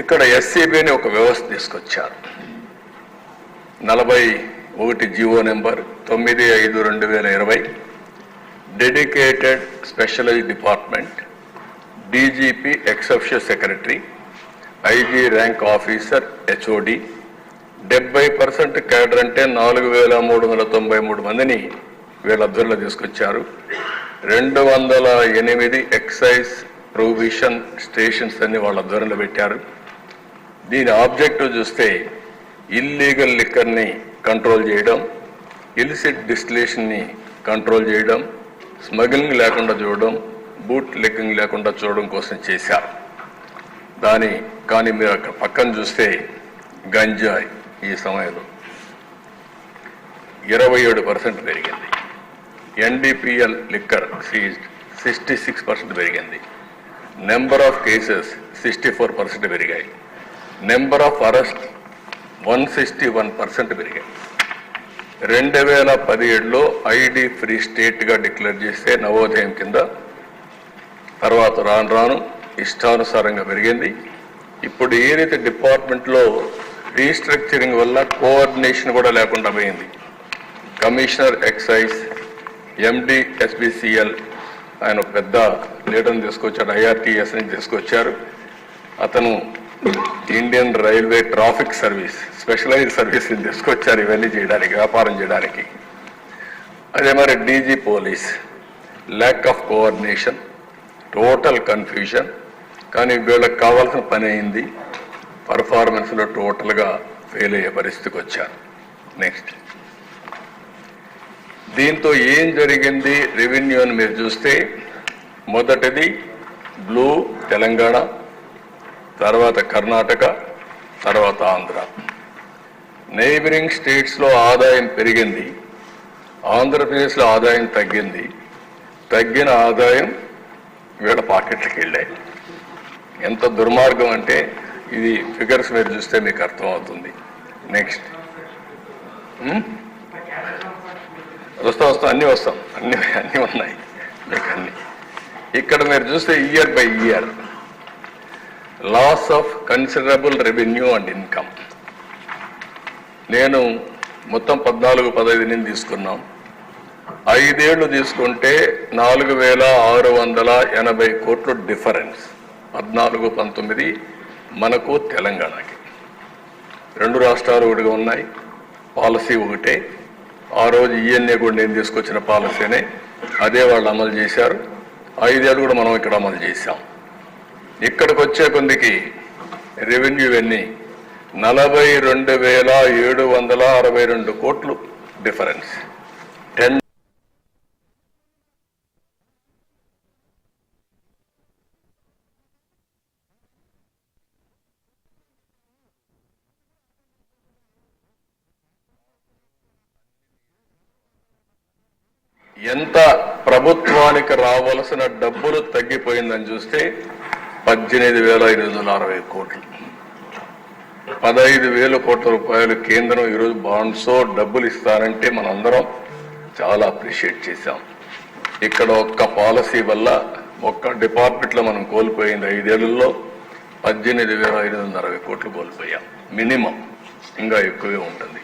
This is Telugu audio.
ఇక్కడ ఎస్సీబీ అని ఒక వ్యవస్థ తీసుకొచ్చారు. నలభై ఒకటి జీవో నెంబర్ తొమ్మిది ఐదు రెండు వేల ఇరవై dedicated specialise department DGP exception secretary IG rank officer HOD డెబ్బై పర్సెంట్ క్యాడర్ అంటే నాలుగు వేల మూడు వందల తొంభై మూడు మందిని వీళ్ళ అభ్యర్థులు తీసుకొచ్చారు. రెండు వందల ఎనిమిది ఎక్సైజ్ ప్రొవిషన్ స్టేషన్స్ అన్ని వాళ్ళ అధ్వర్యంలో పెట్టారు. దీని ఆబ్జెక్టివ్ చూస్తే ఇల్లీగల్ లిక్కర్ని కంట్రోల్ చేయడం ఇలిసిట్ డిస్టిలేషన్ని కంట్రోల్ చేయడం స్మగ్లింగ్ లేకుండా చూడడం బూట్ లెక్కింగ్ లేకుండా చూడడం కోసం చేశారు దాని కానీ మీరు అక్కడ పక్కన చూస్తే గంజాయి ఈ సమయంలో. ఇరవై ఏడు పర్సెంట్ పెరిగింది. NDPL liquor seized sixty six percent పెరిగింది. Number of cases sixty four percent పెరిగాయి. Number of arrest one sixty one percent పెరిగాయి. రెండు వేల పదిహేడులో ఐడి ఫ్రీ స్టేట్గా డిక్లేర్ చేస్తే నవోదయం కింద తర్వాత రాను రాను ఇష్టానుసారంగా పెరిగింది. ఇప్పుడు ఏదైతే డిపార్ట్మెంట్లో రీస్ట్రక్చరింగ్ వల్ల కోఆర్డినేషన్ కూడా లేకుండా పోయింది. కమిషనర్ ఎక్సైజ్ ఎండి ఎస్బిసిఎల్ ఆయన పెద్ద లీడర్ని తీసుకొచ్చాడు ఐఆర్టీఎస్ని తీసుకొచ్చారు. అతను Indian railway traffic service specialise service తీసుకొచ్చారు ఇవన్నీ చేయడానికి వ్యాపారం చేయడానికి. అదే మరి DG police lack of coordination total confusion కానీ వీళ్ళకి కావాల్సిన పని అయింది. పర్ఫార్మెన్స్లో టోటల్గా ఫెయిల్ అయ్యే పరిస్థితికి వచ్చారు. నెక్స్ట్ దీంతో ఏం జరిగింది? రెవెన్యూ అని మీరు చూస్తే మొదటిది బ్లూ తెలంగాణ. తర్వాత కర్ణాటక తర్వాత ఆంధ్ర. నైబరింగ్ స్టేట్స్లో ఆదాయం పెరిగింది. ఆంధ్రప్రదేశ్లో ఆదాయం తగ్గింది. తగ్గిన ఆదాయం వీళ్ళ పాకెట్లకి వెళ్ళాయి. ఎంత దుర్మార్గం అంటే ఇది ఫిగర్స్ మీరు చూస్తే మీకు అర్థమవుతుంది. Next hmm? వస్తాం వస్తాం అన్నీ వస్తాం. అన్నీ అన్నీ ఉన్నాయి. మీకు అన్నీ. ఇక్కడ మీరు చూస్తే year by year loss of considerable revenue and income నేను మొత్తం పద్నాలుగు పదహైదు నేను తీసుకున్నాం. ఐదేళ్ళు తీసుకుంటే నాలుగు వేల ఆరు వందల ఎనభై కోట్లు డిఫరెన్స్ పద్నాలుగు పంతొమ్మిది మనకు తెలంగాణకి. రెండు రాష్ట్రాలు ఒకటిగా ఉన్నాయి. పాలసీ ఒకటే. ఆ రోజు ఈఎన్ఏ కూడా నేను తీసుకొచ్చిన పాలసీనే. అదే వాళ్ళు అమలు చేశారు. ఐదేళ్ళు కూడా మనం ఇక్కడ అమలు చేశాం. ఇక్కడికి వచ్చే కొందికి రెవెన్యూ ఎన్ని? నలభై రెండు వేల ఏడు వందల అరవై రెండు కోట్లు డిఫరెన్స్. టెన్ ఎంత ప్రభుత్వానికి రావలసిన డబ్బులు తగ్గిపోయిందని చూస్తే పద్దెనిమిది వేల ఐదు వందల అరవై కోట్లు. పదహైదు వేల కోట్ల రూపాయలు కేంద్రం ఈరోజు బాండ్స్ డబ్బులు ఇస్తారంటే మనందరం చాలా అప్రిషియేట్ చేశాం. ఇక్కడ ఒక్క పాలసీ వల్ల ఒక్క డిపార్ట్మెంట్లో మనం కోల్పోయింది ఐదేళ్ళలో పద్దెనిమిది వేల ఐదు వందల అరవై కోట్లు కోల్పోయాం. మినిమం ఇంకా ఎక్కువే ఉంటుంది.